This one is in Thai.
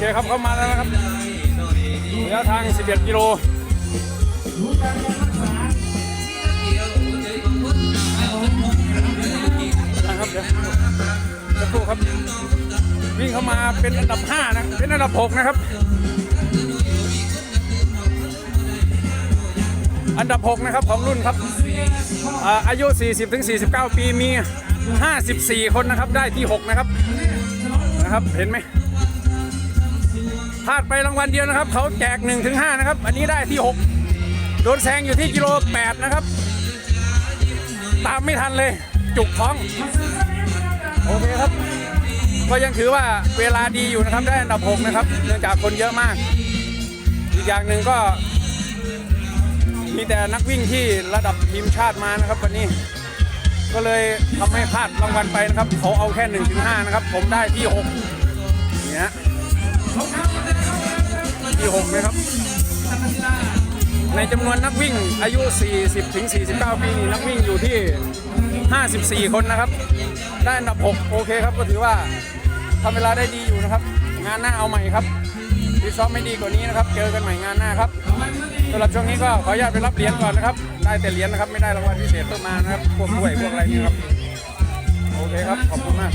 คครับเข้ามาแล้วนะครับระยะทาง 11 กิโลนะครับเดี๋ยวสักครู่ครับ วิ่งเข้ามาเป็นอันดับ 5 นะ เป็นอันดับ 6 นะครับ อันดับ 6 นะครับของรุ่นครับ อาอายุ 40ถึง49 ปีมี 54 คนนะครับ ได้ที่ 6 นะครับ นะครับ เห็นไหม พลาดไปรางวัลเดียวนะครับ เขาแจก1ถึง5นะครับ อันนี้ได้ที่ 6 โดนแซงอยู่ที่กิโล 8 นะครับ ตามไม่ทันเลย จุกท้อง โอเคครับ ก็ยังถือว่าเวลาดีอยู่นะครับ ได้อันดับ 6 นะครับ เนื่องจากคนเยอะมาก อีกอย่างหนึ่งก็ มีแต่นักวิ่งที่ระดับทีมชาติมานะครับวันนี้ก็เลยทำให้พลาดรางวัลไปนะครับ เขาเอาแค่1นถึงหนะครับ ผมได้ที่6เนี่ย ในจำนวนนักวิ่งอายุ 40ถึง49 ปีนี่นักวิ่งอยู่ที่ 54 คนนะครับ ได้อันดับ 6 โอเคครับ ก็ถือว่าทำเวลาได้ดีอยู่นะครับ งานหน้าเอาใหม่ครับที่ซ้อมไม่ดีกว่านี้นะครับ เจอกันใหม่งานหน้าครับสำหรับช่วงนี้ก็ขออนุญาตไปรับเหรียญก่อนนะครับ ได้แต่เหรียญนะครับ ไม่ได้รางวัลพิเศษเพิ่มมานะครับ พวกถ้วยพวกอะไรนี่ครับ โอเคครับ ขอบคุณมาก